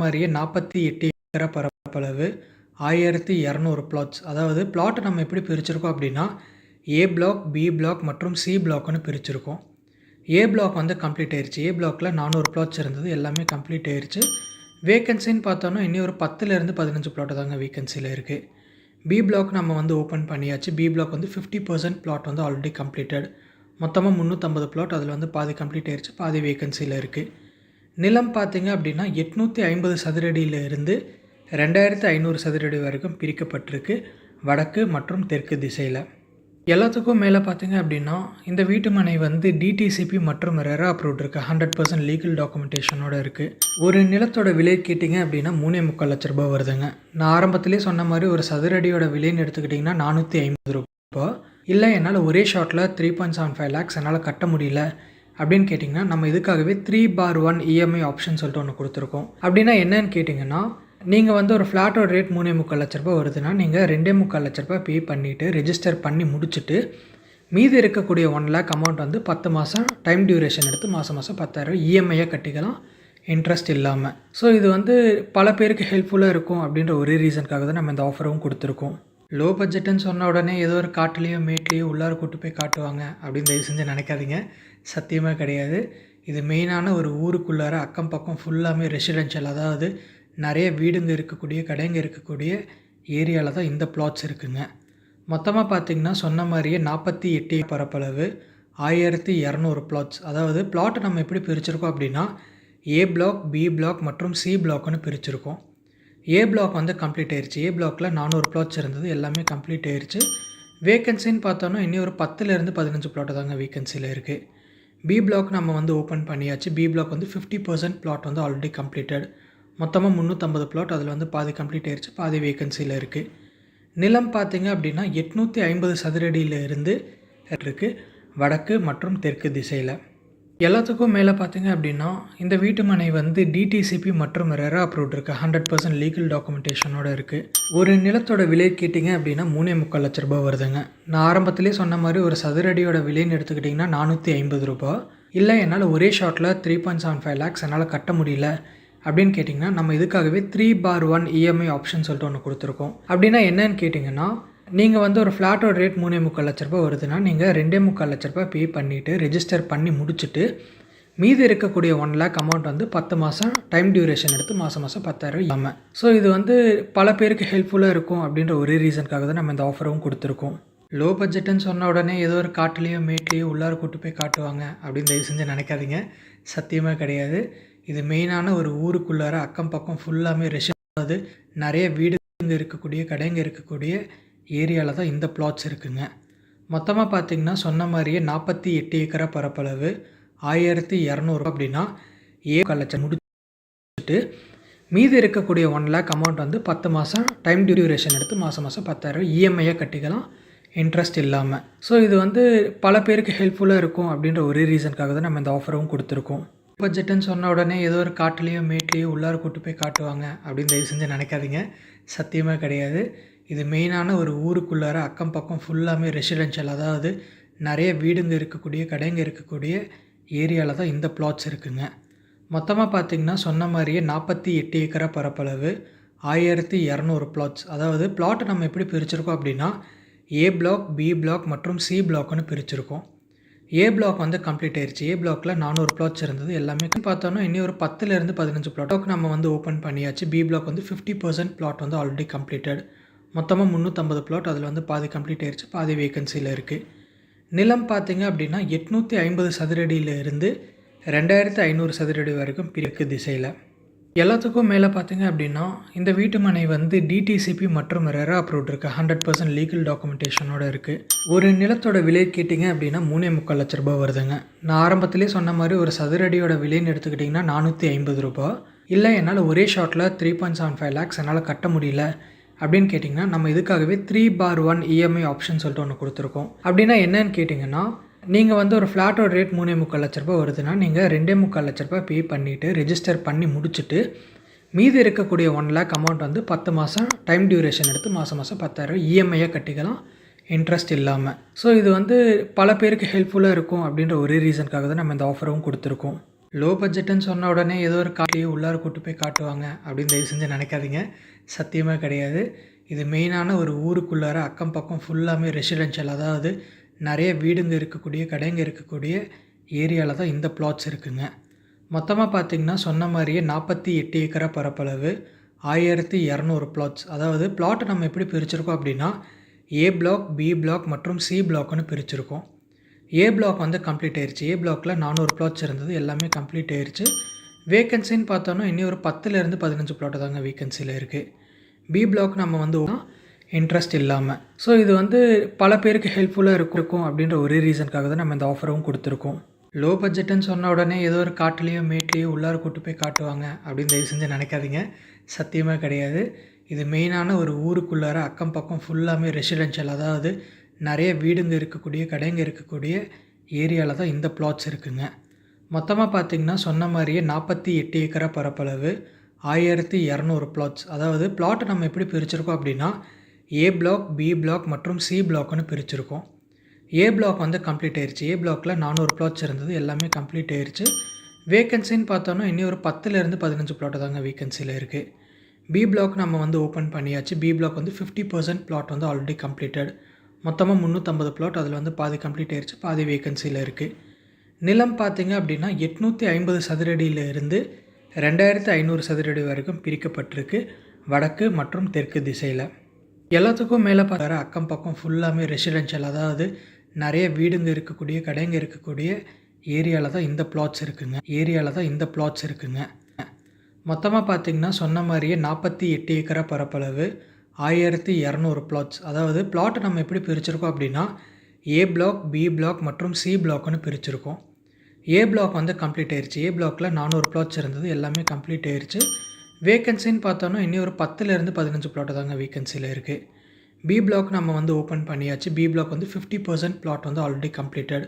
மாதிரியே நாற்பத்தி எட்டு ஏக்கரா பரப்பளவு ஆயிரத்தி இரநூறு பிளாட்ஸ் அதாவது பிளாட்டை நம்ம எப்படி பிரிச்சிருக்கோம் அப்படின்னா ஏ பிளாக் பி பிளாக் மற்றும் சி பிளாக்னு பிரிச்சிருக்கோம். ஏ பிளாக் வந்து கம்ப்ளீட் ஆயிடுச்சு ஏ பிளாக்ல நானூறு பிளாட்ஸ் இருந்தது. எல்லாமே கம்ப்ளீட் ஆயிடுச்சு வேகன்சின்னு பார்த்தோன்னா இன்னும் ஒரு பத்துலேருந்து பதினஞ்சு பிளாட்டு தாங்க வேகன்சியில் இருக்குது பி பிளாக் நம்ம வந்து ஓப்பன் பண்ணியாச்சு. பி பிளாக் வந்து ஃபிஃப்டி பர்சன்ட் பிளாட் வந்து ஆல்ரெடி கம்ப்ளீட்டட் மொத்தமாக முந்நூற்றம்பது பிளாட் அதில் வந்து பாதி கம்ப்ளீட் ஆயிடுச்சு பாதி வேகன்சியில் இருக்குது நிலம் பார்த்தீங்க அப்படின்னா எட்நூற்றி ஐம்பது சதுரடியில் இருந்து ரெண்டாயிரத்து ஐநூறு சதுரடி வரைக்கும் பிரிக்கப்பட்டிருக்கு வடக்கு மற்றும் தெற்கு திசையில். எல்லாத்துக்கும் மேலே பார்த்தீங்க அப்படின்னா இந்த வீட்டு மனை வந்து டிடிசிபி மற்றும் ரெரா அப்ரூவ்ட் இருக்குது ஹண்ட்ரட் பர்சன்ட் லீகல் டாக்குமெண்டேஷனோட இருக்குது ஒரு நிலத்தோட விலை கேட்டிங்க அப்படின்னா மூணே முக்கால் லட்ச ரூபாய் வருதுங்க. நான் ஆரம்பத்திலே சொன்ன மாதிரி ஒரு சதுரடியோட விலைன்னு எடுத்துக்கிட்டிங்கன்னா நானூற்றி ஐம்பது ரூபா. இல்லை என்னால் ஒரே ஷாட்டில் three point seven five lakhs என்னால் கட்ட முடியல. அப்படின்னு கேட்டிங்கன்னா நம்ம இதுக்காகவே three for one EMI option சொல்லிட்டு ஒன்று கொடுத்துருக்கோம். அப்படின்னா என்னன்னு கேட்டிங்கன்னா நீங்கள் வந்து ஒரு ஃப்ளாட்டோட ரேட் மூணே முக்கால் லட்ச ரூபாய் வருதுன்னா நீங்கள் ரெண்டே முக்கால் லட்ச ரூபாய் பே பண்ணிவிட்டு ரெஜிஸ்டர் பண்ணி முடிச்சுட்டு மீதி இருக்கக்கூடிய ஒன் லேக் அமௌண்ட் வந்து பத்து மாதம் டைம் டியூரேஷன் எடுத்து மாதம் மாதம் பத்தாயிரம் இஎம்ஐயாக கட்டிக்கலாம். இன்ட்ரெஸ்ட் இல்லாமல் ஸோ இது வந்து பல பேருக்கு ஹெல்ப்ஃபுல்லாக இருக்கும் அப்படின்ற ஒரே ரீசனுக்காக தான் நம்ம இந்த ஆஃபரும் கொடுத்துருக்கோம். லோ பட்ஜெட்டுன்னு சொன்ன உடனே ஏதோ ஒரு காட்டுலேயோ மேட்லேயோ உள்ளார கூட்டு போய் காட்டுவாங்க அப்படின்னு தயவு செஞ்சு நினைக்காதீங்க. சத்தியமாக கிடையாது. இது மெயினான ஒரு ஊருக்குள்ளார அக்கம் பக்கம் ஃபுல்லாமே ரெசிடென்ஷியல் அதாவது நிறைய வீடுங்க இருக்கக்கூடிய கடைங்க இருக்கக்கூடிய ஏரியாவில் தான் இந்த பிளாட்ஸ் இருக்குங்க. மொத்தமாக பார்த்தீங்கன்னா சொன்ன மாதிரியே நாற்பத்தி எட்டு பரப்பளவு ஆயிரத்தி இரநூறு பிளாட்ஸ் அதாவது பிளாட்டை நம்ம எப்படி பிரிச்சிருக்கோம் அப்படின்னா ஏ பிளாக் பி பிளாக் மற்றும் சி பிளாக்னு பிரிச்சிருக்கோம். ஏ பிளாக் வந்து கம்ப்ளீட் ஆயிடுச்சு ஏ பிளாக்கில் நானூறு பிளாட்ஸ் இருந்தது. எல்லாமே கம்ப்ளீட் ஆயிடுச்சு வேகன்சின்னு பார்த்தோன்னா இன்னும் ஒரு பத்துலேருந்து பதினஞ்சு பிளாட்டு தாங்க வேகன்சியில் இருக்குது பி பிளாக் நம்ம வந்து ஓப்பன் பண்ணியாச்சு. பி பிளாக் வந்து ஃபிஃப்டி பர்சன்ட் பிளாட் வந்து ஆல்ரெடி கம்ப்ளீட்டட் மொத்தமாக முந்நூற்றம்பது பிளாட் அதில் வந்து பாதி கம்ப்ளீட் ஆயிடுச்சு பாதி வேகன்சியில் இருக்குது நிலம் பார்த்தீங்க அப்படின்னா எட்நூற்றி ஐம்பது சதுரடியிலிருந்து இருக்குது வடக்கு மற்றும் தெற்கு திசையில். எல்லாத்துக்கும் மேலே பார்த்தீங்க அப்படின்னா இந்த வீட்டு மனை வந்து டிடிசிபி மற்றும் ரெரா அப்ரூவ்ட் இருக்குது ஹண்ட்ரட் பர்சன்ட் லீகல் டாக்குமெண்டேஷனோட இருக்குது ஒரு நிலத்தோட விலை கேட்டிங்க அப்படின்னா மூணே முக்கால் லட்ச ரூபாய் வருதுங்க. நான் ஆரம்பத்திலே சொன்ன மாதிரி ஒரு சதுரடியோட விலைன்னு எடுத்துக்கிட்டிங்கன்னா நானூற்றி ஐம்பது ரூபாய் இல்லை என்னால் ஒரே ஷாட்டில் three point seven five lakhs என்னால் கட்ட முடியல அப்படின்னு கேட்டிங்கன்னா நம்ம இதுக்காகவே three for one EMI option சொல்லிட்டு ஒன்று கொடுத்துருக்கோம். அப்படின்னா என்னன்னு கேட்டிங்கன்னா நீங்கள் வந்து ஒரு ஃப்ளாட்டோட ரேட் மூணே முக்கால் லட்ச ரூபா வருதுன்னா நீங்கள் ரெண்டே முக்கால் லட்ச ரூபா பே பண்ணிவிட்டு ரெஜிஸ்டர் பண்ணி முடிச்சுட்டு மீதி இருக்கக்கூடிய ஒன் லேக் அமௌண்ட் வந்து பத்து மாதம் டைம் டியூரேஷன் எடுத்து மாதம் மாதம் பத்தாயிரம் இல்லாமல் ஸோ இது வந்து பல பேருக்கு ஹெல்ப்ஃபுல்லாக இருக்கும் அப்படின்ற ஒரே ரீசனுக்காக தான் நம்ம இந்த ஆஃபரும் கொடுத்துருக்கோம். லோ பட்ஜெட்டுன்னு சொன்ன உடனே ஏதோ ஒரு காட்டுலேயோ மேட்லேயோ உள்ளார கூட்டு போய் காட்டுவாங்க அப்படின்னு தயவு செஞ்சு நினைக்காதீங்க. சத்தியமாக கிடையாது. இது மெயினான ஒரு ஊருக்குள்ளார அக்கம் பக்கம் ஃபுல்லாமே ரெஷ் அதாவது நிறைய வீடுங்க இருக்கக்கூடிய கடைங்க இருக்கக்கூடிய ஏரியாவில் தான் இந்த பிளாட்ஸ் இருக்குங்க. மொத்தமாக பார்த்தீங்கன்னா சொன்ன மாதிரியே நாற்பத்தி எட்டு ஏக்கரா பரப்பளவு ஆயிரத்தி இரநூறுபா அப்படின்னா ஏ லட்சம் முடிச்சுட்டு மீதி இருக்கக்கூடிய ஒன் லேக் அமௌண்ட் வந்து பத்து மாதம் டைம் டியூரேஷன் எடுத்து மாதம் மாதம் பத்தாயிரம் இஎம்ஐயாக கட்டிக்கலாம். இன்ட்ரெஸ்ட் இல்லாமல் ஸோ இது வந்து பல பேருக்கு ஹெல்ப்ஃபுல்லாக இருக்கும் அப்படின்ற ஒரே ரீசனுக்காக தான் நம்ம இந்த ஆஃபரும் கொடுத்துருக்கோம். பட்ஜெட்டுன்னு சொன்ன உடனே ஏதோ ஒரு காட்டுலேயோ மேட்லேயோ உள்ளார கூட்டு போய் காட்டுவாங்க அப்படின்னு தயவு செஞ்சு நினைக்காதீங்க. சத்தியமாக கிடையாது. இது மெயினான ஒரு ஊருக்குள்ளார அக்கம் பக்கம் ஃபுல்லாமே ரெசிடென்ஷியல் அதாவது நிறைய வீடுங்க இருக்கக்கூடிய கடைங்க இருக்கக்கூடிய ஏரியாவில் தான் இந்த பிளாட்ஸ் இருக்குங்க. மொத்தமாக பார்த்திங்கன்னா சொன்ன மாதிரியே நாற்பத்தி எட்டு ஏக்கரா பரப்பளவு ஆயிரத்தி இரநூறு பிளாட்ஸ் அதாவது பிளாட்டை நம்ம எப்படி பிரிச்சிருக்கோம் அப்படின்னா ஏ பிளாக் பி பிளாக் மற்றும் சி பிளாக்னு பிரிச்சிருக்கோம். ஏ பிளாக் வந்து கம்ப்ளீட் ஆயிடுச்சு ஏ பிளாக்ல நானூறு பிளாட்ஸ் இருந்தது. எல்லாமே பார்த்தோன்னா இன்னும் ஒரு பத்துலேருந்து பதினஞ்சு பிளாட்டோக்கு நம்ம வந்து ஓப்பன் பண்ணியாச்சு. பி பிளாக் வந்து ஃபிஃப்டி பர்சன்ட் பிளாட் வந்து ஆல்ரெடி கம்ப்ளீட்டட் மொத்தமாக முந்நூற்றம்பது பிளாட் அதில் வந்து பாதி கம்ப்ளீட் ஆயிடுச்சு பாதி வேக்கன்சியில் இருக்குது நிலம் பார்த்தீங்க அப்படின்னா எட்நூற்றி ஐம்பது சதுரடியில் இருந்து ரெண்டாயிரத்து ஐநூறு சதுரடி வரைக்கும் பிரிக்கு திசையில். எல்லாத்துக்கும் மேலே பார்த்தீங்க அப்படின்னா இந்த வீட்டு மனை வந்து டிடிசிபி மற்றும் ரெரா அப்ரூவ்ட் இருக்குது ஹண்ட்ரட் பர்சன்ட் லீகல் டாக்குமெண்டேஷனோட இருக்குது ஒரு நிலத்தோட விலை கேட்டிங்க அப்படின்னா மூணே முக்கால் லட்ச ரூபாய் வருதுங்க. நான் ஆரம்பத்திலே சொன்ன மாதிரி ஒரு சதுரடியோட விலைன்னு எடுத்துக்கிட்டிங்கன்னா நானூற்றி ஐம்பது ரூபாய். இல்லை என்னால் ஒரே ஷாட்டில் three point seven five lakhs என்னால் கட்ட முடியல. அப்படின்னு கேட்டிங்கன்னா நம்ம இதுக்காகவே three for one EMI option சொல்லிட்டு ஒன்று கொடுத்துருக்கோம். அப்படின்னா என்னன்னு கேட்டிங்கன்னா நீங்கள் வந்து ஒரு ஃப்ளாட்டோட ரேட் மூணே முக்கால் லட்ச ரூபா வருதுன்னா நீங்கள் ரெண்டே முக்கால் லட்ச ரூபா பே பண்ணிவிட்டு ரெஜிஸ்டர் பண்ணி முடிச்சுட்டு மீதி இருக்கக்கூடிய ஒன் லேக் அமௌண்ட் வந்து பத்து மாதம் டைம் டியூரேஷன் எடுத்து மாதம் மாதம் பத்தாயிரம் இஎம்ஐயாக கட்டிக்கலாம். இன்ட்ரெஸ்ட் இல்லாமல் ஸோ இது வந்து பல பேருக்கு ஹெல்ப்ஃபுல்லாக இருக்கும் அப்படின்ற ஒரே ரீசனுக்காக தான் நம்ம இந்த ஆஃபரும் கொடுத்துருக்கோம். லோ பட்ஜெட்டுன்னு சொன்ன உடனே ஏதோ ஒரு காட்டியை உள்ளார கூட்டு போய் காட்டுவாங்க அப்படின்னு தயவு செஞ்சு நினைக்காதீங்க. சத்தியமாக கிடையாது. இது மெயினான ஒரு ஊருக்குள்ளார அக்கம் பக்கம் ஃபுல்லாமே ரெசிடென்ஷியல் அதாவது நிறைய வீடுங்க இருக்கக்கூடிய கடைங்க இருக்கக்கூடிய ஏரியாவில் தான் இந்த பிளாட்ஸ் இருக்குங்க. மொத்தமாக பார்த்தீங்கன்னா சொன்ன மாதிரியே நாற்பத்தி எட்டு ஏக்கரா பரப்பளவு ஆயிரத்தி இரநூறு பிளாட்ஸ் அதாவது பிளாட்டை நம்ம எப்படி பிரிச்சிருக்கோம் அப்படின்னா ஏ பிளாக் பி பிளாக் மற்றும் சி பிளாக்னு பிரிச்சிருக்கோம். ஏ பிளாக் வந்து கம்ப்ளீட் ஆயிருச்சு. ஏ பிளாக்கில் நானூறு பிளாட்ஸ் இருந்தது. எல்லாமே கம்ப்ளீட் ஆயிருச்சு. வேகன்சின்னு பார்த்தோன்னா இனி ஒரு பத்துலேருந்து பதினஞ்சு பிளாட் தாங்க வேகன்சியில் இருக்குது பி பிளாக் நம்ம வந்து இன்ட்ரெஸ்ட் இல்லாமல் ஸோ இது வந்து பல பேருக்கு ஹெல்ப்ஃபுல்லாக இருக்கும். அப்படின்ற ஒரே ரீசனுக்காக தான் நம்ம இந்த ஆஃபரும் கொடுத்துருக்கோம். லோ பட்ஜெட்டுன்னு சொன்ன உடனே ஏதோ ஒரு காட்டுலேயோ மேட்லேயோ உள்ளார கூட்டு போய் காட்டுவாங்க அப்படின்னு தயவு செஞ்சு நினைக்காதீங்க. சத்தியமாக கிடையாது. இது மெயினான ஒரு ஊருக்குள்ளார அக்கம் பக்கம் ஃபுல்லாமே ரெசிடென்ஷியல் அதாவது நிறைய வீடுங்க இருக்கக்கூடிய கடைங்க இருக்கக்கூடிய ஏரியாவில் தான் இந்த பிளாட்ஸ் இருக்குங்க. மொத்தமாக பார்த்தீங்கன்னா சொன்ன மாதிரியே நாற்பத்தி எட்டு ஏக்கரா பரப்பளவு ஆயிரத்தி இரநூறு பிளாட்ஸ் அதாவது பிளாட்டை நம்ம எப்படி பிரிச்சிருக்கோம் அப்படின்னா ஏ பிளாக் பி பிளாக் மற்றும் சி பிளாக்னு பிரிச்சிருக்கோம். ஏ பிளாக் வந்து கம்ப்ளீட் ஆயிடுச்சு ஏ பிளாக்கில் நானூறு பிளாட்ஸ் இருந்தது. எல்லாமே கம்ப்ளீட் ஆயிடுச்சு வேகன்சின்னு பார்த்தோன்னா இனி ஒரு பத்துலேருந்து பதினஞ்சு பிளாட் தாங்க வேகன்சியில் இருக்குது பி பிளாக் நம்ம வந்து ஓப்பன் பண்ணியாச்சு. பி பிளாக் வந்து ஃபிஃப்டி பர்சன்ட் பிளாட் வந்து ஆல்ரெடி கம்ப்ளீட்டட் மொத்தமாக முந்நூற்றம்பது பிளாட் அதில் வந்து பாதி கம்ப்ளீட் ஆயிடுச்சு பாதி வேக்கன்சியில் இருக்குது நிலம் பார்த்தீங்க அப்படின்னா எட்நூற்றி ஐம்பது சதுரடியில் இருந்து ரெண்டாயிரத்து ஐநூறு சதுரடி வரைக்கும் பிரிக்கப்பட்டிருக்கு வடக்கு மற்றும் தெற்கு திசையில். எல்லாத்துக்கும் மேலே பார்க்குற அக்கம் பக்கம் ஃபுல்லாமே ரெசிடென்ஷியல் அதாவது நிறைய வீடுங்க இருக்கக்கூடிய கடைங்க இருக்கக்கூடிய ஏரியாவில் தான் இந்த பிளாட்ஸ் இருக்குங்க. ஏரியாவில் தான் இந்த பிளாட்ஸ் இருக்குங்க. மொத்தமாக பார்த்தீங்கன்னா சொன்ன மாதிரியே நாற்பத்தி எட்டு ஏக்கரா பரப்பளவு ஆயிரத்தி இரநூறு பிளாட்ஸ் அதாவது பிளாட்டை நம்ம எப்படி பிரிச்சிருக்கோம் அப்படின்னா ஏ பிளாக் பி பிளாக் மற்றும் சி பிளாக்னு பிரிச்சிருக்கோம். ஏ பிளாக் வந்து கம்ப்ளீட் ஆயிடுச்சு ஏ பிளாக்கில் நானூறு பிளாட்ஸ் இருந்தது. எல்லாமே கம்ப்ளீட் ஆயிடுச்சு வேகன்சின்னு பார்த்தோன்னா இனி ஒரு பத்துலேருந்து பதினஞ்சு பிளாட்டு தாங்க வேகன்சியில் இருக்குது பி பிளாக் நம்ம வந்து ஓப்பன் பண்ணியாச்சு. பி பிளாக் வந்து ஃபிஃப்டி பர்சன்ட் பிளாட் வந்து ஆல்ரெடி கம்ப்ளீட்டட்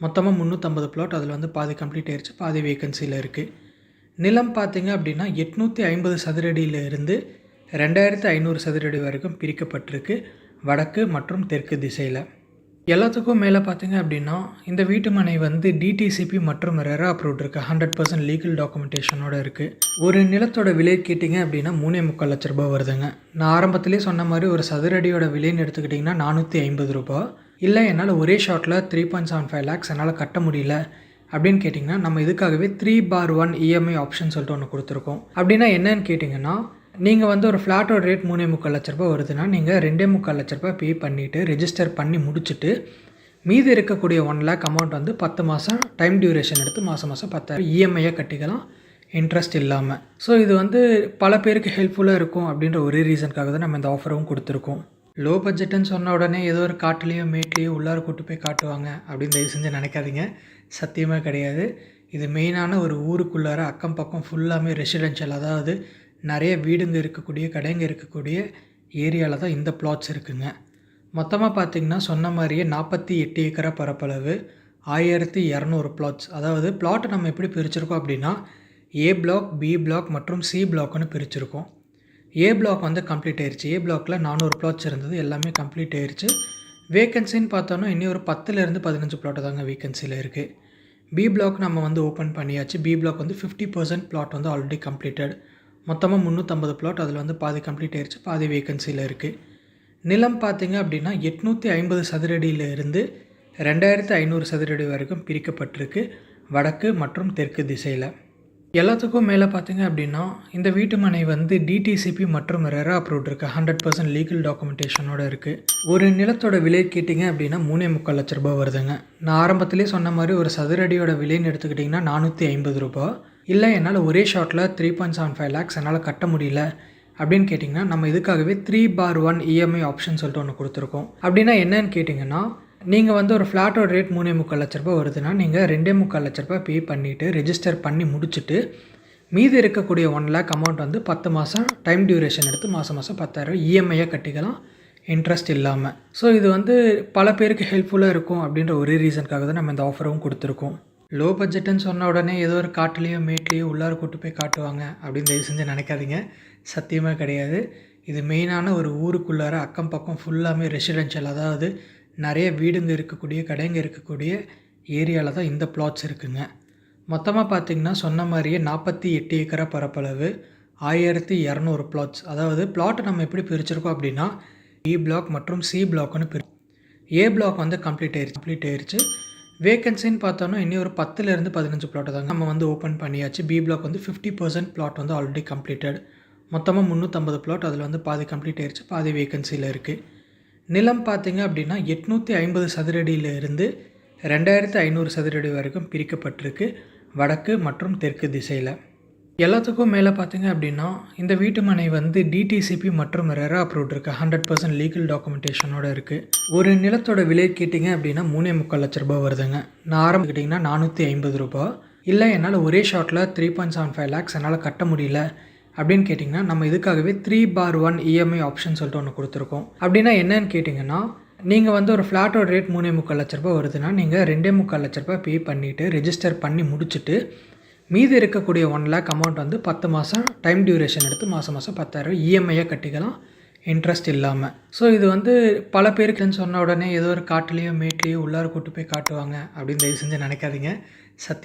மொத்தமாக முந்நூற்றம்பது பிளாட் அதில் வந்து பாதி கம்ப்ளீட் ஆயிடுச்சு பாதி வேகன்சியில் இருக்குது நிலம் பார்த்தீங்க அப்படின்னா எட்நூற்றி ஐம்பது சதுரடியிலிருந்து இருந்து ரெண்டாயிரத்து ஐநூறு சதுரடி வரைக்கும் பிரிக்கப்பட்டிருக்கு வடக்கு மற்றும் தெற்கு திசையில். எல்லாத்துக்கும் மேலே பார்த்தீங்க அப்படின்னா இந்த வீட்டு மனை வந்து டிடிசிபி மற்றும் ரெரா அப்ரூவ்ட் இருக்குது ஹண்ட்ரட் பர்சன்ட் லீகல் டாக்குமெண்டேஷனோட இருக்குது ஒரு நிலத்தோட விலை கேட்டிங்க அப்படின்னா மூணே முக்கால் லட்ச ரூபாய் வருதுங்க. நான் ஆரம்பத்திலே சொன்ன மாதிரி ஒரு சதுரடியோட விலைன்னு எடுத்துக்கிட்டிங்கன்னா நானூற்றி ஐம்பது ரூபா இல்லை என்னால் ஒரே ஷாட்டில் three point seven five lakhs என்னால் கட்ட முடியல அப்படின்னு கேட்டிங்கன்னா நம்ம இதுக்காகவே three for one EMI option சொல்லிட்டு ஒன்று கொடுத்துருக்கோம். அப்படின்னா என்னன்னு கேட்டிங்கன்னா நீங்கள் வந்து ஒரு ஃப்ளாட்டோட ரேட் மூணே முக்கால் லட்ச ரூபா வருதுன்னா நீங்கள் ரெண்டே முக்கால் லட்ச ரூபா பே பண்ணிவிட்டு ரெஜிஸ்டர் பண்ணி முடிச்சுட்டு மீதி இருக்கக்கூடிய ஒன் லேக் அமௌண்ட் வந்து பத்து மாதம் டைம் டியூரேஷன் எடுத்து மாதம் மாதம் பத்தாயிரம் இஎம்ஐயாக கட்டிக்கலாம். இன்ட்ரெஸ்ட் இல்லாமல் ஸோ இது வந்து பல பேருக்கு ஹெல்ப்ஃபுல்லாக இருக்கும் அப்படின்ற ஒரே ரீசனுக்காக தான் நம்ம இந்த ஆஃபரும் கொடுத்துருக்கோம். லோ பட்ஜெட்டுன்னு சொன்ன உடனே ஏதோ ஒரு காட்டுலேயோ மேட்லேயோ உள்ளார கூட்டு போய் காட்டுவாங்க அப்படின்னு தயவு செஞ்சு நினைக்காதீங்க. சத்தியமாக கிடையாது. இது மெயினான ஒரு ஊருக்குள்ளார அக்கம் பக்கம் ஃபுல்லாமே ரெசிடென்ஷியல் அதாவது நிறைய வீடுங்க இருக்கக்கூடிய கடைங்க இருக்கக்கூடிய ஏரியாவில் தான் இந்த பிளாட்ஸ் இருக்குங்க. மொத்தமாக பார்த்தீங்கன்னா சொன்ன மாதிரியே நாற்பத்தி எட்டு ஏக்கரா பரப்பளவு ஆயிரத்தி இரநூறு பிளாட்ஸ் அதாவது பிளாட்டை நம்ம எப்படி பிரிச்சிருக்கோம் அப்படின்னா ஏ பிளாக் பி பிளாக் மற்றும் சி பிளாக்னு பிரிச்சிருக்கோம். ஏ பிளாக் வந்து கம்ப்ளீட் ஆயிடுச்சு ஏ பிளாக்கில் நானூறு பிளாட்ஸ் இருந்தது. எல்லாமே கம்ப்ளீட் ஆயிடுச்சு வேகன்சின்னு பார்த்தோன்னா இனி ஒரு பத்துலேருந்து பதினஞ்சு பிளாட் தாங்க வேகன்சியில் இருக்குது பி பிளாக் நம்ம வந்து ஓப்பன் பண்ணியாச்சு. பி பிளாக் வந்து ஃபிஃப்டி பர்சன்ட் பிளாட் வந்து ஆல்ரெடி கம்ப்ளீட்டட் மொத்தமாக முந்நூற்றம்பது பிளாட் அதில் வந்து பாதி கம்ப்ளீட் ஆயிடுச்சு பாதி வேக்கன்சியில் இருக்குது நிலம் பார்த்தீங்க அப்படின்னா எட்நூற்றி ஐம்பது சதுரடியில் இருந்து ரெண்டாயிரத்து ஐநூறு சதுரடி வரைக்கும் பிரிக்கப்பட்டிருக்கு வடக்கு மற்றும் தெற்கு திசையில். எல்லாத்துக்கும் மேலே பார்த்தீங்க அப்படின்னா இந்த வீட்டு மனை வந்து டிடிசிபி மற்றும் ரெரா அப்ரூவ்ட் இருக்குது ஹண்ட்ரட் பர்சன்ட் லீகல் டாக்குமெண்டேஷனோட இருக்குது ஒரு நிலத்தோட விலை கேட்டிங்க அப்படின்னா மூணே முக்கால் லட்ச ரூபாய் வருதுங்க. நான் ஆரம்பத்திலே சொன்ன மாதிரி ஒரு சதுரடியோட விலைன்னு எடுத்துக்கிட்டிங்கன்னா நானூற்றி ஐம்பது ரூபா இல்லை என்னால் ஒரே ஷாட்டில் three point seven five lakhs என்னால் கட்ட முடியல அப்படின்னு கேட்டிங்கன்னா நம்ம இதுக்காகவே three for one EMI option சொல்லிட்டு ஒன்று கொடுத்துருக்கோம். அப்படின்னா என்னன்னு கேட்டிங்கன்னா நீங்கள் வந்து ஒரு ஃப்ளாட்டோட ரேட் மூணே முக்கால் லட்ச ரூபாய் வருதுன்னா நீங்கள் ரெண்டே முக்கால் லட்ச ரூபாய் பே பண்ணிவிட்டு ரெஜிஸ்டர் பண்ணி முடிச்சுட்டு மீதி இருக்கக்கூடிய ஒன் லேக் அமௌண்ட் வந்து பத்து மாதம் டைம் டியூரேஷன் எடுத்து மாதம் மாதம் பத்தாயிரம் இஎம்ஐயாக கட்டிக்கலாம். இன்ட்ரெஸ்ட் இல்லாமல் ஸோ இது வந்து பல பேருக்கு ஹெல்ப்ஃபுல்லாக இருக்கும் அப்படின்ற ஒரே ரீசனுக்காக தான் நம்ம இந்த ஆஃபரும் கொடுத்துருக்கோம். லோ பட்ஜெட்டுன்னு சொன்ன உடனே ஏதோ ஒரு காட்டுலேயோ மேட்லேயோ உள்ளார கூட்டு போய் காட்டுவாங்க அப்படின்னு தயவு செஞ்சு நினைக்காதீங்க. சத்தியமாக கிடையாது. இது மெயினான ஒரு ஊருக்குள்ளார அக்கம் பக்கம் ஃபுல்லாமே ரெசிடென்ஷியல் அதாவது நிறைய வீடுங்க இருக்கக்கூடிய கடைங்க இருக்கக்கூடிய ஏரியாவில் தான் இந்த பிளாட்ஸ் இருக்குங்க. மொத்தமாக பார்த்திங்கன்னா சொன்ன மாதிரியே நாற்பத்தி எட்டு ஏக்கரா பரப்பளவு ஆயிரத்தி இரநூறு பிளாட்ஸ் அதாவது பிளாட்டை நம்ம எப்படி பிரிச்சிருக்கோம் அப்படின்னா e இ பிளாக் மற்றும் சி பிளாக்னு பிரி ஏ பிளாக் வந்து கம்ப்ளீட் ஆயிடுச்சு கம்ப்ளீட் ஆயிடுச்சு வேகன்சின்னு பார்த்தோன்னா இன்னும் ஒரு பத்துலேருந்து பதினஞ்சு பிளாட் தாங்க. நம்ம வந்து ஓப்பன் பண்ணியாச்சு. பி பிளாக் வந்து ஃபிஃப்டி பர்சன்ட் பிளாட் வந்து ஆல்ரெடி கம்ப்ளீட்டட் மொத்தமாக முந்நூற்றம்பது பிளாட் அதில் வந்து பாதி கம்ப்ளீட் ஆயிருச்சு. பாதி வேகன்சியில் இருக்குது நிலம் பார்த்தீங்க அப்படின்னா எட்நூற்றி ஐம்பது சதுரடியில இருந்து ரெண்டாயிரத்து ஐநூறு சதுரடி வரைக்கும் பிரிக்கப்பட்டிருக்கு. வடக்கு மற்றும் தெற்கு திசையில். எல்லாத்துக்கும் மேலே பார்த்தீங்க அப்படின்னா இந்த வீட்டு மனை வந்து டிடிசிபி மற்றும் ரெரா அப்ரூவ்ட் இருக்குது ஹண்ட்ரட் பர்சன்ட் லீகல் டாக்குமெண்டேஷனோட இருக்குது ஒரு நிலத்தோட விலை கேட்டிங்க அப்படின்னா மூணே முக்கால் லட்ச ரூபா வருதுங்க. நான் ஆரம்பிக்கிட்டிங்கன்னா நானூற்றி ஐம்பது ரூபாய் இல்லை என்னால் ஒரே ஷாட்டில் three point seven five lakhs என்னால் கட்ட முடியல அப்படின்னு கேட்டிங்கன்னா நம்ம இதுக்காகவே three for one EMI option சொல்லிட்டு ஒன்று கொடுத்துருக்கோம். அப்படின்னா என்னன்னு கேட்டிங்கன்னா நீங்கள் வந்து ஒரு ஃப்ளாட்டோட ரேட் மூணே முக்கால் லட்ச ரூபா வருதுன்னா நீங்கள் ரெண்டே முக்கால் லட்ச ரூபா பே பண்ணிவிட்டு ரெஜிஸ்டர் பண்ணி முடிச்சுட்டு மீதி இருக்கக்கூடிய ஒன் லேக் அமௌண்ட் வந்து பத்து மாதம் டைம் டியூரேஷன் எடுத்து மாதம் மாதம் பத்தாயிரம் இஎம்ஐயாக கட்டிக்கலாம். இன்ட்ரெஸ்ட் இல்லாமல் ஸோ இது வந்து பல பேருக்குன்னு சொன்ன உடனே ஏதோ ஒரு காட்டுலேயோ மேட்லேயோ உள்ளார கூட்டு போய் காட்டுவாங்க அப்படின்னு தயவு செஞ்சு நினைக்காதீங்க. சத்தியம்.